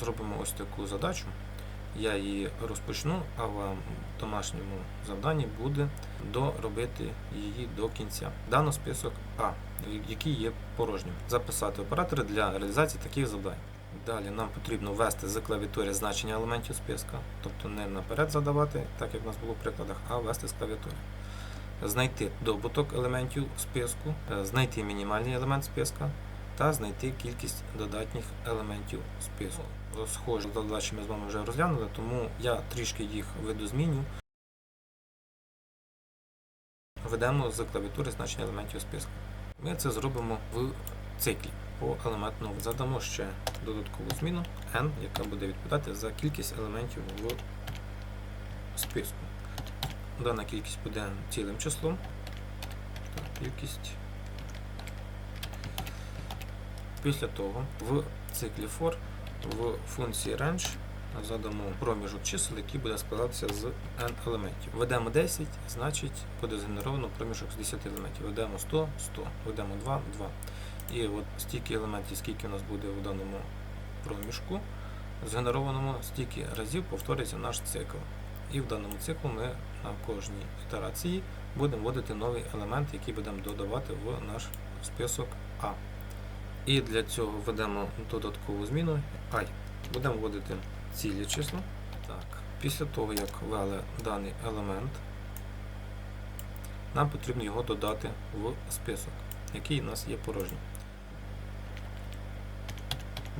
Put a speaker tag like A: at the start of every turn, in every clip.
A: зробимо ось таку задачу. Я її розпочну, а в домашньому завданні буде доробити її до кінця. Дано список А, який є порожнім. Записати оператори для реалізації таких завдань. Далі нам потрібно ввести з клавіатури значення елементів списка, тобто не наперед задавати, так як у нас було в прикладах, а ввести з клавіатури. Знайти добуток елементів списку, е, знайти мінімальний елемент списка та знайти кількість додатніх елементів списку. Схожі задачі ми з вами вже розглянули, тому я трішки їх видозміню. Ведемо з клавіатури значення елементів списку. Ми це зробимо в циклі по елементному. Задамо ще додаткову зміну n, яка буде відповідати за кількість елементів в списку. Дана кількість буде цілим числом. Кількість. Після того в циклі for в функції range задамо проміжок чисел, який буде складатися з n елементів. Введемо 10, значить буде згенеровано проміжок з 10 елементів. Введемо 100, 100, введемо 2, 2. І от стільки елементів, скільки у нас буде в даному проміжку, згенерованому, стільки разів повториться наш цикл. І в даному циклу ми на кожній ітерації будемо вводити новий елемент, який будемо додавати в наш список А. І для цього введемо додаткову зміну I. Будемо вводити цілі числа. Так. Після того, як ввели даний елемент, нам потрібно його додати в список, який у нас є порожній.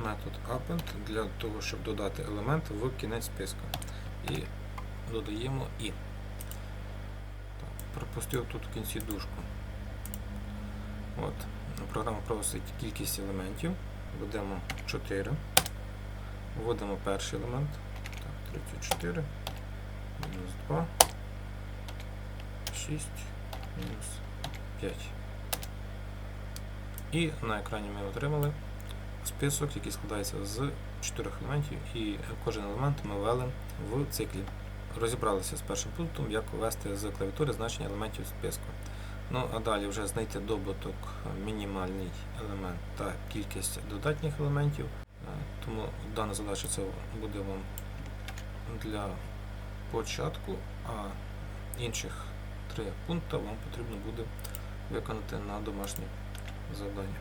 A: Метод append для того, щоб додати елемент в кінець списка. І додаємо і. Так, пропустив тут в кінці дужку. От. Програма просить кількість елементів. Введемо 4. Вводимо перший елемент. Так, 34. Мінус 2. 6. Мінус 5. І на екрані ми отримали список, який складається з 4 елементів, і кожен елемент ми ввели в циклі. Розібралися з першим пунктом, як ввести з клавіатури значення елементів списку. Ну, а далі вже знайти добуток, мінімальний елемент та кількість додатніх елементів. Е, Тому дана задача це буде вам для початку, а інших три пункти вам потрібно буде виконати на домашнє завдання.